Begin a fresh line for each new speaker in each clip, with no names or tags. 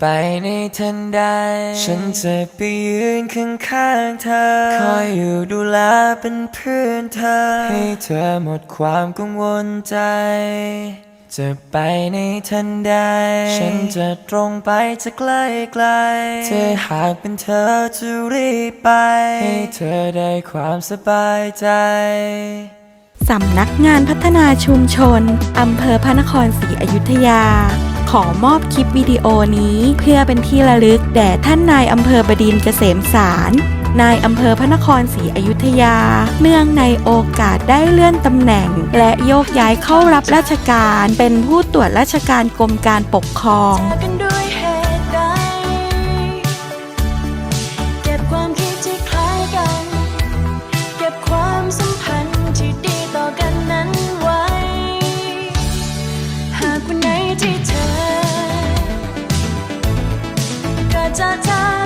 ไปในทันใด ฉันจะไปยืนข้างๆเธอ คอยอยู่ดูแลเป็นเพื่อนเธอ ให้เธอหมดความกังวลใจ จะไปในทันใด ฉันจะตรงไปจะใกล้ไกลเธอหากเป็นเธอจะรีบไป ให้เธอได้ความสบายใจ
สำนักงานพัฒนาชุมชน อำเภอพระนครศรีอยุธยา ขอมอบคลิปวิดีโอนี้ เพื่อเป็นที่ระลึกแด่ท่านนายอำเภอบดินทร์เกษมสาร นายอำเภอพระนครศรีอยุธยา เนื่องในโอกาสได้เลื่อนตำแหน่ง และโยกย้ายเข้ารับราชการ เป็นผู้ตรวจราชการกรมการปกครอง
เกิ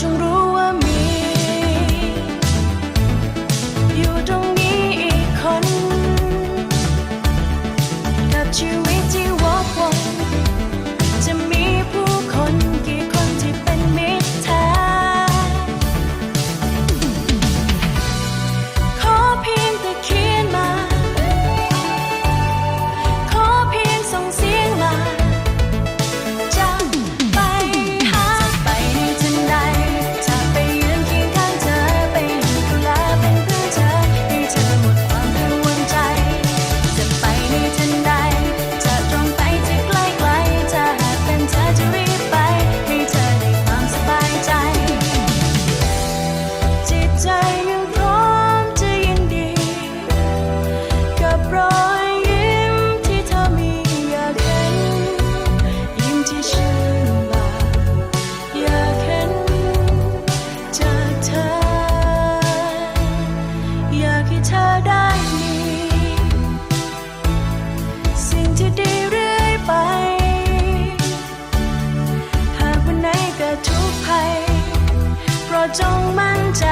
จงรู้ว่ามี อยู่ตรงนี้อีกคนกับชีวิต จงมั่นใจ